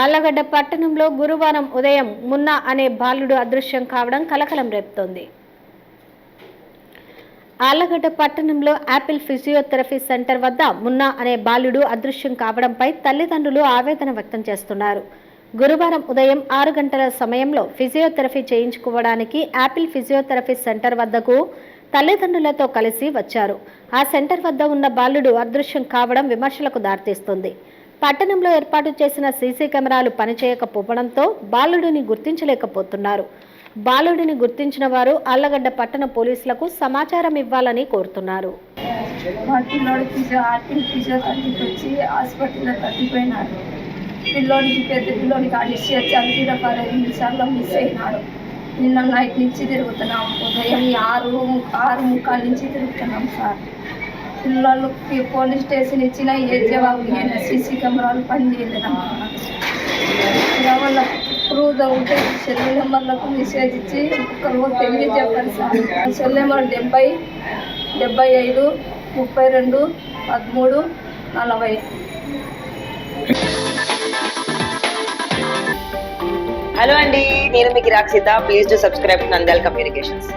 ఆళ్ళగడ్డ పట్టణంలో గురువారం ఉదయం మున్నా అనే బాలుడు అదృశ్యం కావడం కలకలం రేపుతోంది. ఆళ్ళగడ్డ పట్టణంలో యాపిల్ ఫిజియోథెరపీ సెంటర్ వద్ద మున్నా అనే బాలుడు అదృశ్యం కావడంపై తల్లిదండ్రులు ఆవేదన వ్యక్తం చేస్తున్నారు. గురువారం ఉదయం ఆరు గంటల సమయంలో ఫిజియోథెరపీ చేయించుకోవడానికి యాపిల్ ఫిజియోథెరపీ సెంటర్ వద్దకు తల్లిదండ్రులతో కలిసి వచ్చారు. ఆ సెంటర్ వద్ద ఉన్న బాలుడు అదృశ్యం కావడం విమర్శలకు దారితీస్తుంది. పట్టణంలో ఏర్పాటు చేసిన సీసీ కెమెరాలు పనిచేయకపోవడంతో బాలుడిని గుర్తించలేకపోతున్నారు. బాలుడిని గుర్తించిన వారు అల్లగడ్డ పట్టణ పోలీసులకు సమాచారం ఇవ్వాలని కోరుతున్నారు. పిల్లోడికి పెద్ద పిల్లోడికి అడిసి వచ్చి అంతిన పదహైదు నిమిషాల్లో మిస్ అయినాడు. నిన్న నైట్ నుంచి తిరుగుతున్నాం. ఉదయం ఆరు ఆరు ముక్కాల నుంచి తిరుగుతున్నాం సార్. పిల్లలకి పోలీస్ స్టేషన్ ఇచ్చిన ఏ జవాబు ఇవ్వలేదు సీసీ కెమెరాలు పనిచేయలేదు? వాళ్ళ ప్రూవ్ ఉంటే సెల్ నెంబర్లకు మెసేజ్ ఇచ్చి ఒక్కరు రోజు సార్. సెల్ నెంబర్ డెబ్బై డెబ్బై ఐదు ముప్పై రెండు పదమూడు నలభై. హలో అండి నేను మీకు Rakshita please to subscribe Nandyala communications.